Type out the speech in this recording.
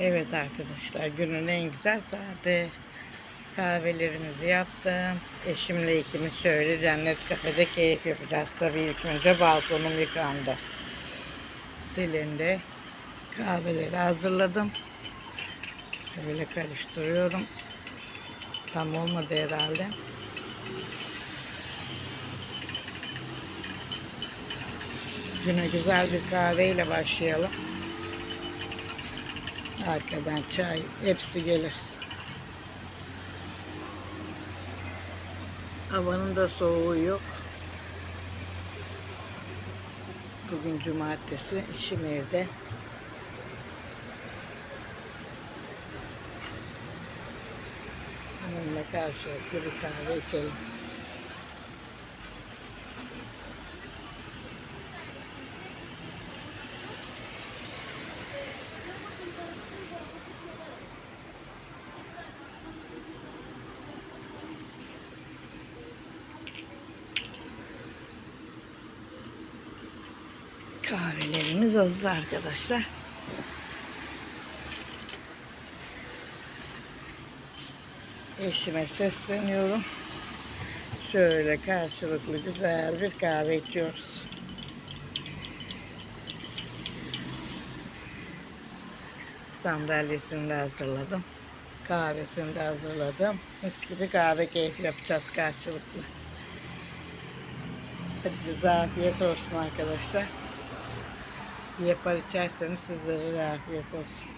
Evet arkadaşlar günün en güzel saati. Kahvelerimizi yaptım. Eşimle ikimiz şöyle cennet kafede keyif yapacağız. Tabii ilk önce balkonum yıkandı. Silindi. Kahveleri hazırladım. Şöyle karıştırıyorum. Tam olmadı herhalde. Güne güzel bir kahveyle başlayalım. Arkadan çay hepsi gelir. Havanın da soğuğu yok. Bugün cumartesi, eşim evde. Onunla karşılıklı bir kahve içelim. Kahvelerimiz hazır arkadaşlar. Eşime sesleniyorum. Şöyle karşılıklı güzel bir kahve içiyoruz. Sandalyesini de hazırladım. Kahvesini de hazırladım. Mis gibi kahve keyfi yapacağız karşılıklı. Hadi bize afiyet olsun arkadaşlar. Yapar içerseniz sizlere afiyet olsun.